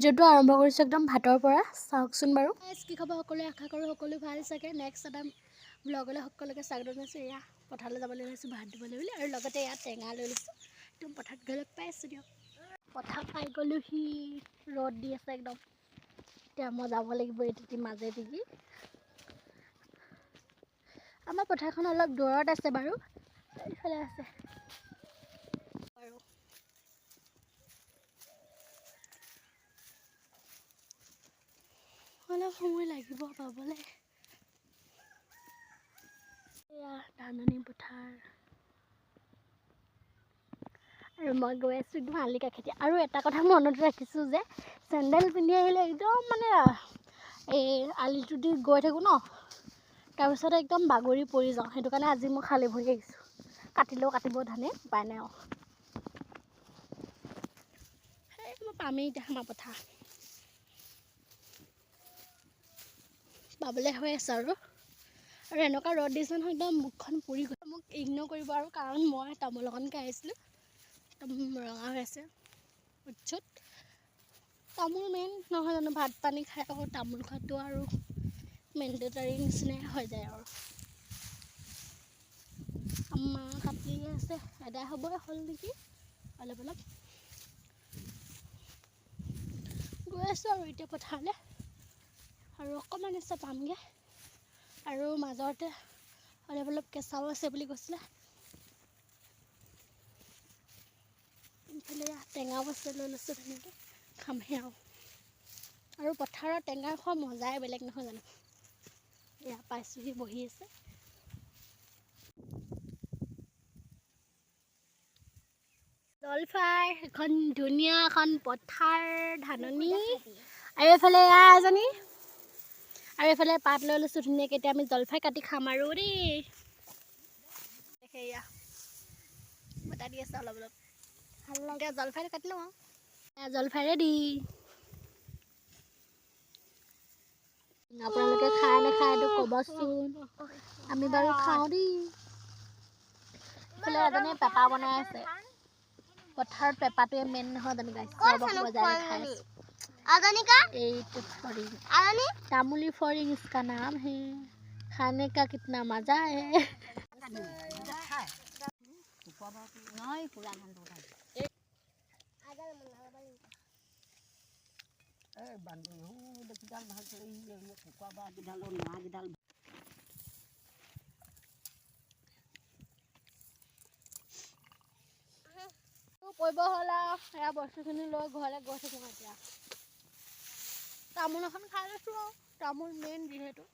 য'টো আৰম্ভ কৰিছোঁ একদম ভাতৰ পৰা। চাওকচোন বাৰু। কি খবৰ? সকলোৱে আশা কৰোঁ সকলো ভাল চাগে। নেক্সট এটা ব্লগলৈ সকলোকে স্বাগতম জনাইছোঁ। এয়া পথাৰলৈ যাবলৈ ওলাইছোঁ ভাত দিবলৈ বুলি। আৰু লগতে ইয়াত টেঙা লৈ লৈছোঁ। একদম পথাৰত গৈ লগ পাই আছোঁ দিয়ক। পথাৰ পাই গ'লোহি। ৰ'দ দি আছে একদম। এতিয়া মই যাব লাগিব এইটো মাজেদি কি আমাৰ পথাৰখন অলপ দূৰত আছে বাৰু। এইফালে আছে। সময় লাগিব পাবলৈ। এয়া ধাননি পথাৰ। আৰু মই গৈ আছোঁ একদম আলিকা খেতি। আৰু এটা কথা মনত ৰাখিছোঁ যে চেণ্ডেল পিন্ধি আহিলে একদম মানে এই আলিটো দি গৈ থাকোঁ ন। তাৰপিছত একদম বাগৰি পৰি যাওঁ। সেইটো কাৰণে আজি মই খালী ভৰি আহিছোঁ। কাটিলেও কাটিব ধানে উপায় নাই আৰু। সেই মই পামেই এতিয়া আমাৰ পথাৰ। পাবলৈ হৈ আছে আৰু। আৰু এনেকুৱা ৰ'দ দিছে নহয় একদম মুখখন পুৰি গ'ল মোক ইগন'ৰ কৰিব আৰু কাৰণ মই তামোল অকণ খাই আহিছিলোঁ। একদম ৰঙা হৈ আছে উৎসত তামোল মেইন নহয় জানো ভাত পানী খাই আকৌ তামোল খোৱাটো আৰু মেণ্ডেটাৰী নিচিনাই হৈ যায় আৰু। মা কাটি আছে এদাই হ'বই হ'ল নেকি? অলপ অলপ। গৈ আছোঁ আৰু এতিয়া পথাৰলৈ। আৰু অকণমান আছে পামগৈ। আৰু মাজতে অলপ অলপ কেঁচাও আছে বুলি কৈছিলে। ইফালে টেঙাও আছে লৈ লৈছোঁ ধুনীয়াকৈ খামহে আৰু। আৰু পথাৰত টেঙা খোৱা মজাই বেলেগ নহয় জানো? এয়া পাইছোঁহি বহি আছে। জলফাই এখন ধুনীয়া এখন পথাৰ ধাননি। আৰু এইফালে এয়া এজনী। আৰু এইফালে পাত লৈ লৈছোঁ ধুনীয়াকৈ এতিয়া আমি জলফাই কাটি খাম আৰু দেই। সেয়া বতাহ দি আছে অলপ অলপ। এতিয়া জলফাইটো কাটি লওঁ আৰু। জলফাই ৰেডি আপোনালোকে খাই নাখায় এইটো ক'বচোন। আমি বাৰু খাওঁ দেই। এইফালে এজনে পেপা বনাই আছে। পথাৰত পেপাটোৱে মেইন নহয় জানো গাইছ খাই আছে। आजानी का এইটো ফৰিং आजानी तामुली फॉरिंग इसका नाम है खाने का कितना मजा है কৰিব হ'ল আৰু সেয়া বস্তুখিনি লৈ ঘৰলৈ গৈ থাকোঁ এতিয়া তামোল এখন খাই লৈছোঁ আৰু। তামোল মেইন যিহেতু।